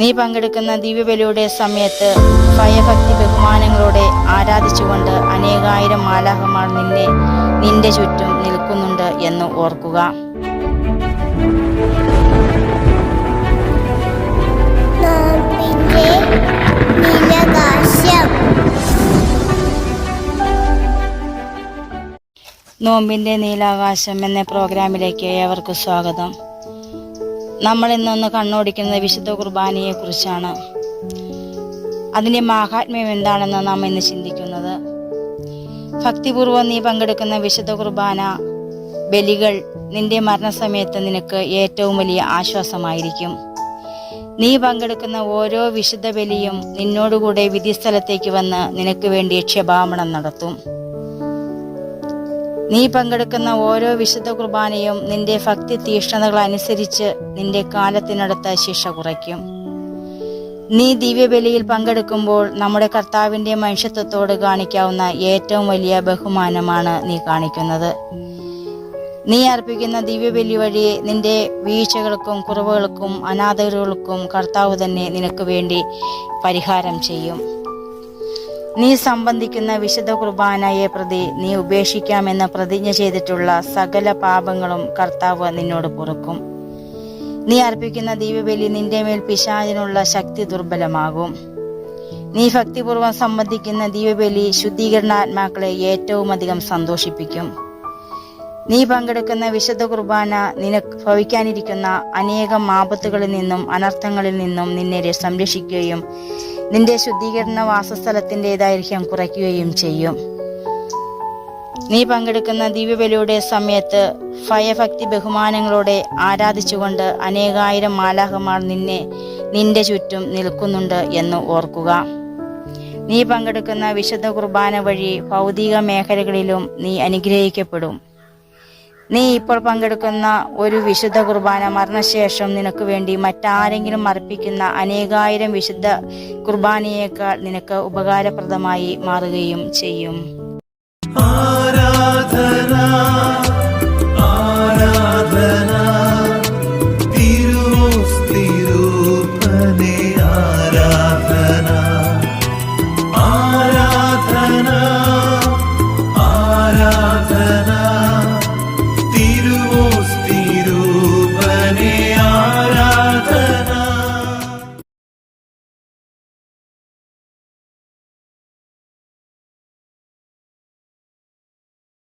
നീ പങ്കെടുക്കുന്ന ദിവ്യബലിയുടെ സമയത്ത് ഭയഭക്തി ബഹുമാനങ്ങളോടെ ആരാധിച്ചുകൊണ്ട് അനേകായിരം മാലാഹമാർ നിന്നെ നിന്റെ ചുറ്റും നിൽക്കുന്നുണ്ട് എന്ന് ഓർക്കുക. നോമ്പിന്റെ നീലകാശം എന്ന പ്രോഗ്രാമിലേക്ക് ഏവർക്കും സ്വാഗതം. നമ്മൾ ഇന്നൊന്ന് കണ്ണോടിക്കുന്നത് വിശുദ്ധ കുർബാനയെ കുറിച്ചാണ് അതിന്റെ മാഹാത്മ്യം എന്താണെന്ന് നാം ഇന്ന് ചിന്തിക്കുന്നത്. ഭക്തിപൂർവം നീ പങ്കെടുക്കുന്ന വിശുദ്ധ കുർബാന ബലികൾ നിന്റെ മരണസമയത്ത് നിനക്ക് ഏറ്റവും വലിയ ആശ്വാസമായിരിക്കും. നീ പങ്കെടുക്കുന്ന ഓരോ വിശുദ്ധ ബലിയും നിന്നോടുകൂടെ വിധിസ്ഥലത്തേക്ക് വന്ന് നിനക്ക് വേണ്ടി ക്ഷമാപണം നടത്തും. നീ പങ്കെടുക്കുന്ന ഓരോ വിശുദ്ധ കുർബാനയും നിന്റെ ഭക്തി തീഷ്ണതകൾ അനുസരിച്ച് നിന്റെ കാലത്തിനടുത്ത ശിക്ഷ കുറയ്ക്കും. നീ ദിവ്യബലിയിൽ പങ്കെടുക്കുമ്പോൾ നമ്മുടെ കർത്താവിന്റെ മനുഷ്യത്വത്തോട് കാണിക്കാവുന്ന ഏറ്റവും വലിയ ബഹുമാനമാണ് നീ കാണിക്കുന്നത്. നീ അർപ്പിക്കുന്ന ദിവ്യബലി വഴി നിന്റെ വീഴ്ചകൾക്കും കുറവുകൾക്കും അനാഥകൾക്കും കർത്താവ് തന്നെ നിനക്ക് വേണ്ടി പരിഹാരം ചെയ്യും. നീ സംബന്ധിക്കുന്ന വിശുദ്ധ കുർബാനയെ പ്രതി നീ ഉപേക്ഷിക്കാമെന്ന് പ്രതിജ്ഞ ചെയ്തിട്ടുള്ള സകല പാപങ്ങളും കർത്താവ് നിന്നോട് പൊറുക്കും. നീ അർപ്പിക്കുന്ന ദീപബലി നിന്റെ മേൽ പിശാചിനുള്ള ശക്തി ദുർബലമാകും. നീ ഭക്തിപൂർവം സംബന്ധിക്കുന്ന ദീപബലി ശുദ്ധീകരണാത്മാക്കളെ ഏറ്റവും അധികം സന്തോഷിപ്പിക്കും. നീ പങ്കെടുക്കുന്ന വിശുദ്ധ കുർബാന നിനക്ക് ഭവിക്കാനിരിക്കുന്ന അനേകം ആപത്തുകളിൽ നിന്നും അനർത്ഥങ്ങളിൽ നിന്നും നിന്നെ സംരക്ഷിക്കുകയും നിന്റെ ശുദ്ധീകരണ വാസസ്ഥലത്തിന്റെ ദൈർഘ്യം കുറയ്ക്കുകയും ചെയ്യും. നീ പങ്കെടുക്കുന്ന ദിവ്യബലിയുടെ സമയത്ത് ഭയഭക്തി ബഹുമാനങ്ങളോടെ ആരാധിച്ചുകൊണ്ട് അനേകായിരം മാലാഹമാർ നിന്നെ നിന്റെ ചുറ്റും നിൽക്കുന്നുണ്ട് എന്ന് ഓർക്കുക. നീ പങ്കെടുക്കുന്ന വിശുദ്ധ കുർബാന വഴി ഭൗതിക മേഖലകളിലും നീ അനുഗ്രഹിക്കപ്പെടും. നീ ഇപ്പോൾ പങ്കെടുക്കുന്ന ഒരു വിശുദ്ധ കുർബാന മരണശേഷം നിനക്ക് വേണ്ടി മറ്റാരെങ്കിലും അർപ്പിക്കുന്ന അനേകായിരം വിശുദ്ധ കുർബാനയേക്കാൾ നിനക്ക് ഉപകാരപ്രദമായി മാറുകയും ചെയ്യും. ആരാധന ആരാധന ആരാധന.